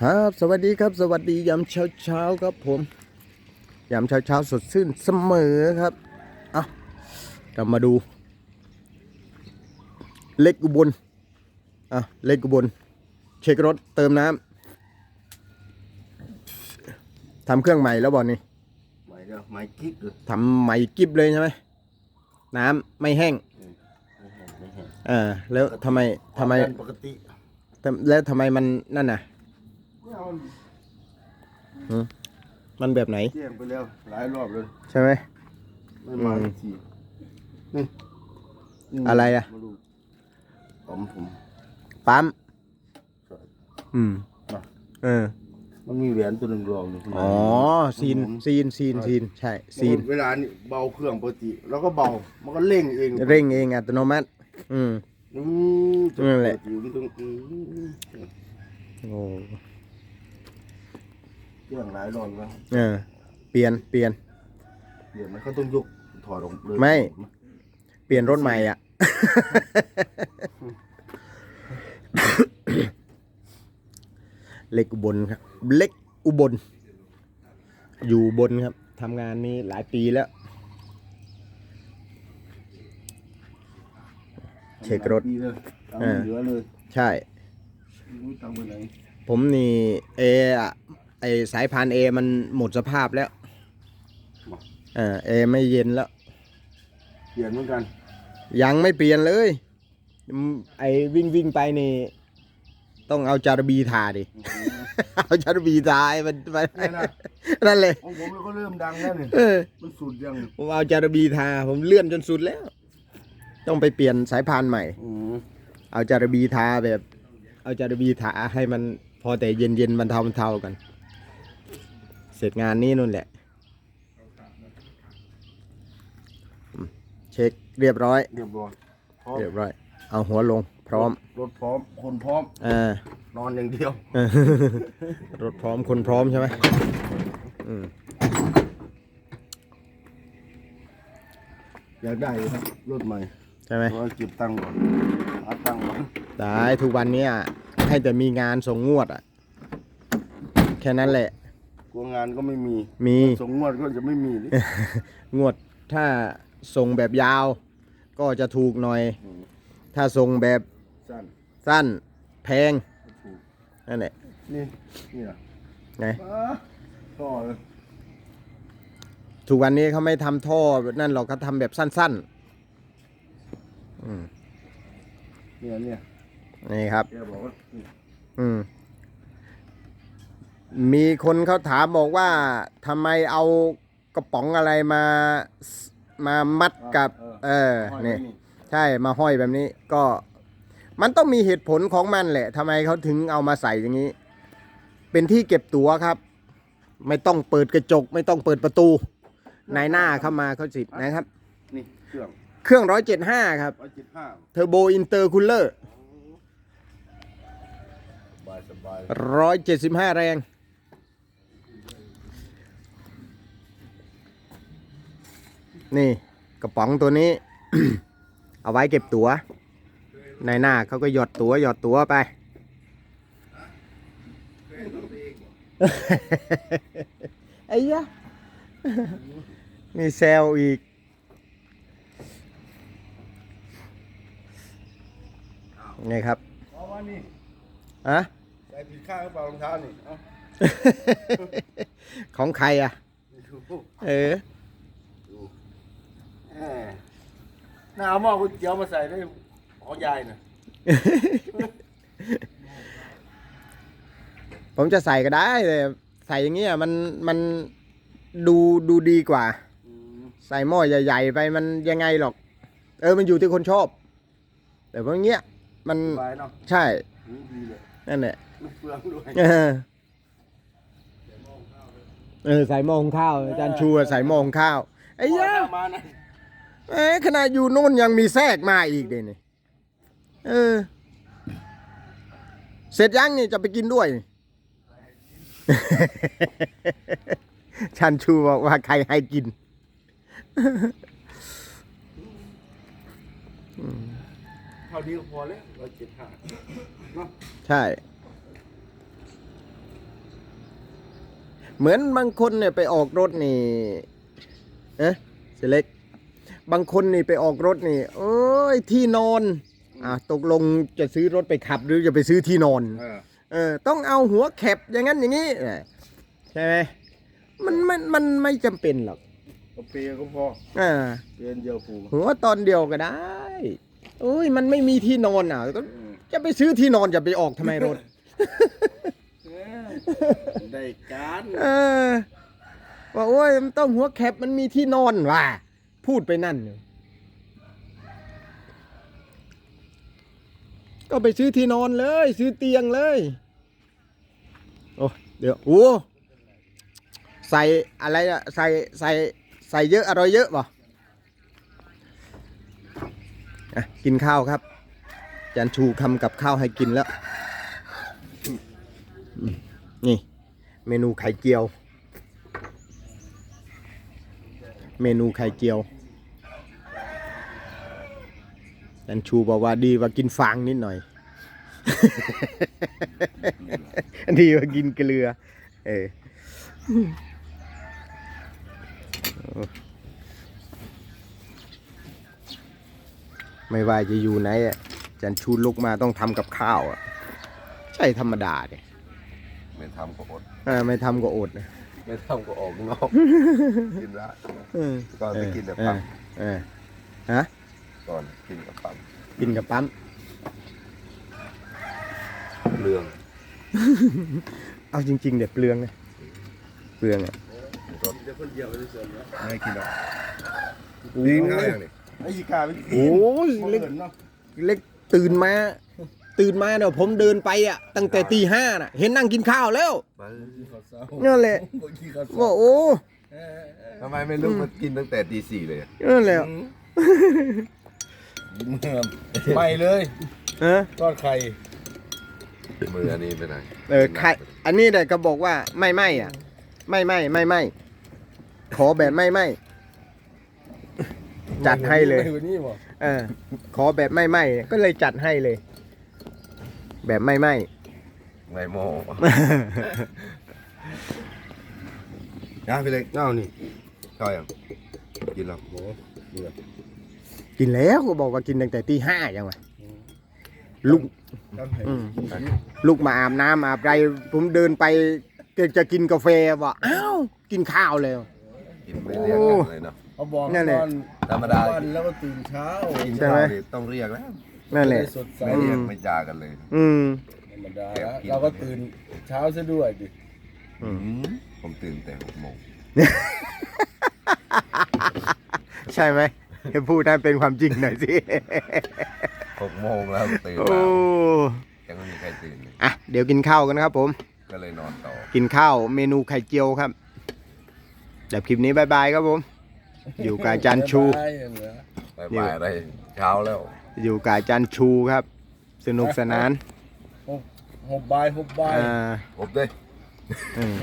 ครับ สวัสดีครับ สวัสดียามเช้าเช้าๆครับผมยามเช้าเช้าๆสดชื่นเสมอครับเอาเรามาดู เล็กอุบลอะเล็กอุบลเช็ครถเติมน้ำทำเครื่องใหม่แล้วบอลนี่ไม่เด้อไม่กิ๊กเลยทำใหม่กิบเลยใช่ไหมน้ำไม่แห้งไม่เห็นไม่เห็นอ่าแล้วทำไมทำไมปกติทำ แล้วทำไมมันนั่นน่ะเนี่ยมันมันแบบไหนเที่ยงไปแล้วหลายรอบเลยใช่ไหม ไม่มาอืม สักทีนี่นี่อะไรอะมาดูผมผม ปั๊มใช่อืมมาเออมันมีแหวนตัวหนึ่งรองอยู่ข้างใน อ๋อซีนซีนซีนซีนใช่ซีนเวลานี่เบาเครื่องปกติ แล้วก็เบา มันก็เร่งเองเร่งเองอัตโนมัติ อืมอืม นั่นแหละปกติมันต้องอืมโอ้เครื่องหลายรอบแล้วเออ เปลี่ยน เปลี่ยนเดี๋ยวมันเขาต้องยกถอดออกเลยไม่ เปลี่ยนรถใหม่อะ เล็กอุบลครับ เล็กอุบล อยู่อุบนครับ ทำงานนี้หลายปีแล้ว เช็ครถ ดีเลยตังค์เออเหลือเลยใช่ ไม่รู้ตังค์ไปไหนผมนี่เออะไอสายพานเอมันหมดสภาพแล้วเออเอไม่เย็นแล้ว เปลี่ยนเหมือนกันยังไม่เปลี่ยนเลยอืมไอวิ่งวิ่งไปนี่ ต้องเอาจารบีทาดิ เอาจารบีทาให้มันมันนั่นน่ะนั่นเลยของผมก็เริ่มดังแล้วนี่เออมันสุดยังผมเอาจารบีทา ผมเลื่อนจนสุดแล้ว ต้องไปเปลี่ยนสายพานใหม่ อืมเอาจารบีทาแบบ เอาจารบีทาให้มันพอแต่เย็นเย็นๆบรรเทาบรรเทากัน เสร็จงานนี้นู่นแหละอืมเช็คเรียบร้อย เรียบร้อยพร้อมเรียบร้อย เอาหัวลงพร้อม รถพร้อม คนพร้อม เออ นอนอย่างเดียว รถพร้อมคนพร้อมใช่ไหมอืมอยากได้อยู่ครับ รถใหม่ ใช่ไหมเพราะว่าเก็บตังค์ก่อนหาตังค์ก่อนได้ทุกวันเนี้ยให้แต่มีงานส่งงวดอะ แค่นั้นแหละ กลัวงานก็ไม่มีมี ส่งงวดก็จะไม่มีดิ งวดถ้าส่งแบบยาว ก็จะถูกหน่อย อืม ถ้าส่งแบบสั้นสั้นแพงถูกนั่นแหละนี่นี่นะไงอ่าต่อเลยทุกวันนี้เขาไม่ทำท่อแบบนั่นหรอกเขาทำแบบสั้นๆอืม เนี่ยเนี่ยนี่ครับ แกบอกว่านี่อืม มีคนเขาถามบอกว่าทำไมเอากระป๋องอะไรมามามัดกับ เออห้อยนี่ ไว้นี่ใช่มาห้อยแบบนี้ก็ มันต้องมีเหตุผลของมันแหละทำไมเขาถึงเอามาใส่อย่างนี้ เป็นที่เก็บตั๋วครับ ไม่ต้องเปิดกระจก ไม่ต้องเปิดประตูนายหน้าเข้ามาเขาสิบนะครับ นี่เครื่อง เครื่องร้อยเจ็ดห้าครับร้อยเจ็ดห้าเทอร์โบอินเตอร์คูลเลอร์สบายสบายร้อยเจ็ดสิบห้าแรง นี่กระป๋องตัวนี้ เอาไว้เก็บตัว๋วนายหน้าเขาก็หยอดตัว๋วหยอดตั๋วไปไอ้ยะมีแซลอีก ไงครับเอาว่านี่อะใส่ผิดข้างหรือเปล่ารองเท้านี่เอาของใครอะดูเออ แหมน่าเอาหม้อก๋วยเตี๋ยวมาใส่ได้ของยายน่ะผมจะใส่ก็ได้แต่ใส่อย่างเงี้ยมันมันดูดูดีกว่า อืมใส่หม้อใหญ่ ๆ ไปมันยังไงหรอก เออมันอยู่ที่คนชอบ แต่ว่าเงี้ย มันสบายเนาะใช่อืมดีเลยนั่นแหละไม่เปลืองด้วยเออเออใส่หม้อหุงข้าวอาจารย์ชูอะใส่หม้อหุงข้าวไอ้ยะมานะแหมขนาดอยู่นู่นยังมีแทรกมาอีกเลยนี่เออ เสร็จยังนี่จะไปกินด้วยชันชูบอกว่าใครให้กิน เท่านี้ก็พอแล้ว ร้อยเจ็ดห้าเนาะใช่ เหมือนบางคนเนี่ยไปออกรถนี่เอ๊ะเสยเล็ก บางคนนี่ไปออกรถนี่เอ้ยที่นอนอะตกลงจะซื้อรถไปขับหรือจะไปซื้อที่นอน เออเออ ต้องเอาหัวแคบอย่างนั้นอย่างนี้เออใช่ไหมมันมันมันไม่จำเป็นหรอกก็เปย์ก็พออ่าเปย์เดียวปูหัวตอนเดียวก็ได้ โอ้ยมันไม่มีที่นอนอะก็จะไปซื้อที่นอนจะไปออกทำไมรถ ได้การเออว่าโอ้ยมันต้องหัวแคบมันมีที่นอนว่ะพูดไปนั่นเนี่ยก็ไปซื้อที่นอนเลย ซื้อเตียงเลย โอ้เดี๋ยวโอ้ใส่อะไรอะใส่ใส่ใส่เยอะอร่อยเยอะป่ะ อะกินข้าวครับ จานชูคำกับข้าวให้กินแล้ว นี่ เมนูไข่เจียว เมนูไข่เจียวจันชูบอกว่าดีว่ากินฟางนิดหน่อย ดีว่ากินเกลือ เออ ไม่ว่าจะอยู่ไหนอะจันชูลุกมาต้องทำกับข้าวอะใช่ธรรมดาเนี่ยไม่ทำก็อดเออไม่ทำก็อดนะไม่ทำก็ออกนอกกินละเออก่อนไปกินแต่ปั๊มเออฮะก่อนกินกับปั๊มกินกับปั๊มเรื่อง เอาจริง ๆ เด็ดเปลืองนะเปลืองอะรถเดี๋ยวคนเดียวไปเสร็จแล้วไม่กินหรอกกินข้าวยังนี่ ไอ้ยีกาไปกินโอ้ยบ่เล็กเหินเนาะเล็กตื่นมา ตื่นมาเดี๋ยวผมเดินไปอะ ตั้งแต่ตีห้าน่ะ เห็นนั่งกินข้าวแล้วมาข้าวเช้านั่นแหละบ่กินข้าวเช้าว่าโอ้เออเออทำไมไม่ลุกมากินตั้งแต่ตีสี่เลยอะนั่นแหละเมื่อไม่เลยฮะทอดไข่มืออันนี้ไปไหนเออไข่อันนี้เนี่ยก็บอกว่าไม่ไม่อะ ไม่ไม่ไม่ไม่ขอแบบไม่ไม่ จัดให้เลยไม่วันนี้บ่เออ ขอแบบไม่ไม่ก็เลยจัดให้เลย แบบไม่ไม่ไม่โม่นะพี่เล็กเอ้านี่ข้าวยังกินแล้วโหเดือดกินแล้วก็บอกว่ากินตั้งแต่ตีห้ายังไงลุก ทำให้อืมกินสิลุกมาอาบน้ำอาบไรผมเดินไปจะกินกาแฟบอกอ้าวกินข้าวแล้วกินไม่เรียกกันเลยเนาะ เขาบอกนั่นแหละตอนธรรมดาวันแล้วก็ตื่นเช้ากินใช่ไหมข้าวนี่ต้องเรียกแล้วนั่นแหละจได้สดใสไม่เรียกอืม ไม่จากันเลย อืม ธรรมดาแล้วเราก็ตื่นเช้าซะด้วยดิอืมอืมผมตื่นแต่หกโมงใช่ไหมให้พูดให้เป็นความจริงหน่อยสิ หกโมงแล้วตื่นโอ้มายังไม่มีใครตื่นเลยอะเดี๋ยวกินข้าวกันครับผม ก็เลยนอนต่อ กินข้าวเมนูไข่เจียวครับเดี๋ยวคลิปนี้บายบายครับผม อยู่กับอาจารย์ชูบ๊ายบายอย่างเงี้ยบายบายอะไรเช้าแล้วอยู่กับอาจารย์ชูครับ สนุกสนานหกหกบายหกบาย อ่า ผมด้วย อืม